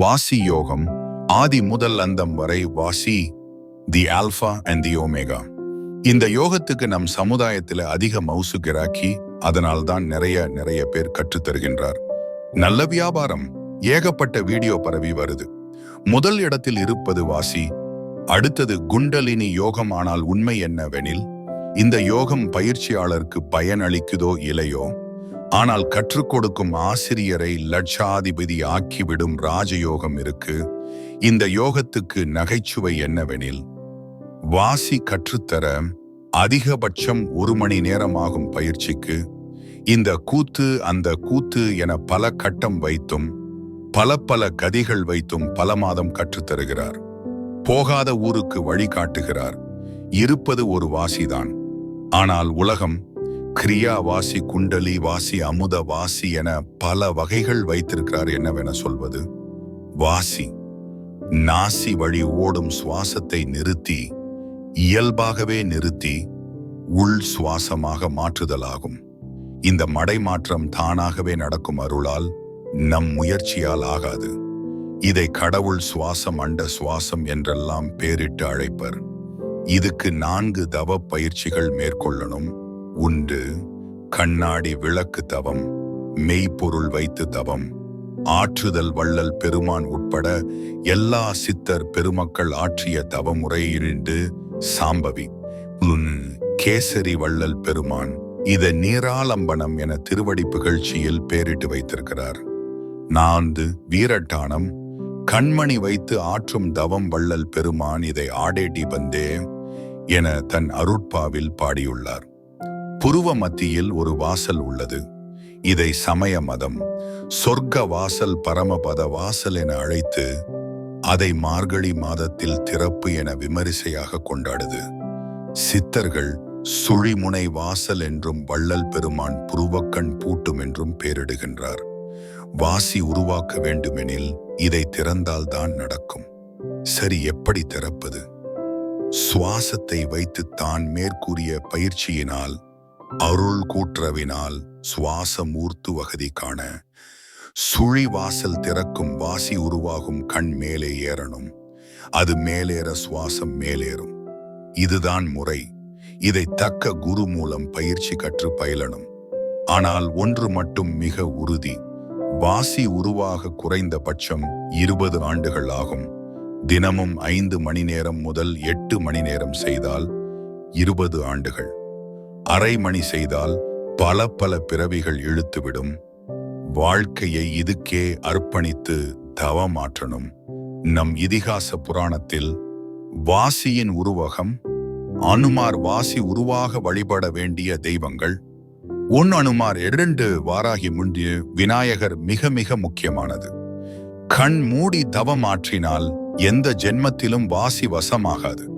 வாசி யோகம் ஆதி முதல் அந்தம் வரை வாசி the alpha and the omega இந்த யோகத்துக்கு நம் சமுதாயத்துல அதிக மவுசு கிராக்கி அதனால் தான் நிறைய நிறைய பேர் கற்றுத்தருகின்றார் நல்ல வியாபாரம் ஏகப்பட்ட வீடியோ பரவி வருது. முதல் இடத்தில் இருப்பது வாசி அடுத்தது குண்டலினி யோகம் ஆனால் உண்மை என்னவெனில் இந்த யோகம் பயிற்சியாளருக்கு பயனளிக்குதோ இல்லையோ? ஆனால் கற்றுக் கொடுக்கும் ஆசிரியரை லட்சாதிபதி ஆக்கிவிடும் ராஜயோகம் இருக்கு. இந்த யோகத்துக்கு நகைச்சுவை என்னவெனில் வாசி கற்றுத்தர அதிகபட்சம் ஒரு மணி நேரமாகும் பயிற்சிக்கு இந்த கூத்து அந்த கூத்து என பல கட்டம் வைத்தும் பல பல கதிகள் வைத்தும் பல மாதம் கற்றுத்தருகிறார் போகாத ஊருக்கு வழிகாட்டுகிறார் இருப்பது ஒரு வாசிதான். ஆனால் உலகம் கிரியா வாசி குண்டலி வாசி அமுத வாசி என பல வகைகள் வைத்திருக்கிறார் என்னவென சொல்வது? வாசி. நாசி வழி ஓடும் சுவாசத்தை நிறுத்தி இயல்பாகவே நிறுத்தி உள் சுவாசமாக மாற்றுதலாகும். இந்த மடை மாற்றம் தானாகவே நடக்கும் அருளால் நம் முயற்சியால் ஆகாது. இதை கடவுள் சுவாசம் அண்ட சுவாசம் என்றெல்லாம் பேரிட்டு அழைப்பர். இதுக்கு நான்கு தவ பயிற்சிகள் மேற்கொள்ளணும். உண்டு கண்ணாடி விளக்கு தவம் மெய்ப்பொருள் வைத்து தவம் ஆற்றுதல் வள்ளல் பெருமான் உட்பட எல்லா சித்தர் பெருமக்கள் ஆற்றிய தவமுறையிருந்து சாம்பவி உன் கேசரி வள்ளல் பெருமான். இத நீராலம்பனம் என திருவடி புகழ்ச்சியில் பேரிட்டு வைத்திருக்கிறார். நான்கு வீரட்டானம் கண்மணி வைத்து ஆற்றும் தவம் வள்ளல் பெருமான் இதை ஆடேடி பந்தே என தன் அருட்பாவில் பாடியுள்ளார். புருவ மத்தியில் ஒரு வாசல் உள்ளது. இதை சமய மதம் சொர்க்க வாசல் பரமபத வாசல் என அழைத்து அதை மார்கழி மாதத்தில் திறப்பு என விமரிசையாக கொண்டாடுது. சித்தர்கள் சுழிமுனை வாசல் என்றும் வள்ளல் பெருமான் புருவக்கண் பூட்டும் என்றும் பேரிடுகின்றார். வாசி உருவாக்க வேண்டுமெனில் இதை திறந்தால்தான் நடக்கும். சரி எப்படி திறப்பது? சுவாசத்தை வைத்து தான் மேற்கூறிய பயிற்சியினால் அருள் கூற்றவினால் சுவாசம் ஊர்த்து வகதி காண சுழி வாசல் திறக்கும் வாசி உருவாகும் கண் மேலே ஏறணும். அது மேலேற சுவாசம் மேலேறும். இதுதான் முறை. இதை தக்க குரு மூலம் பயிற்சி கற்று பயிலணும். ஆனால் ஒன்று மட்டும் மிக உறுதி. வாசி உருவாக குறைந்தபட்சம் இருபது ஆண்டுகள் ஆகும். தினமும் ஐந்து மணி நேரம் முதல் எட்டு மணி நேரம் செய்தால் இருபது ஆண்டுகள். அரை மணி செய்தால் பல பல பிறவிகள் இழுத்துவிடும். வாழ்க்கையை இதுக்கே அர்ப்பணித்து தவமாற்றணும். நம் இதிகாச புராணத்தில் வாசியின் உருவகம் அனுமார் வாசி உருவாக வழிபட வேண்டிய தெய்வங்கள் உன் அனுமார் இரண்டு வாராகி முந்தி விநாயகர் மிக மிக முக்கியமானது. கண் மூடி தவமாற்றினால் எந்த ஜென்மத்திலும் வாசி வசமாகாது.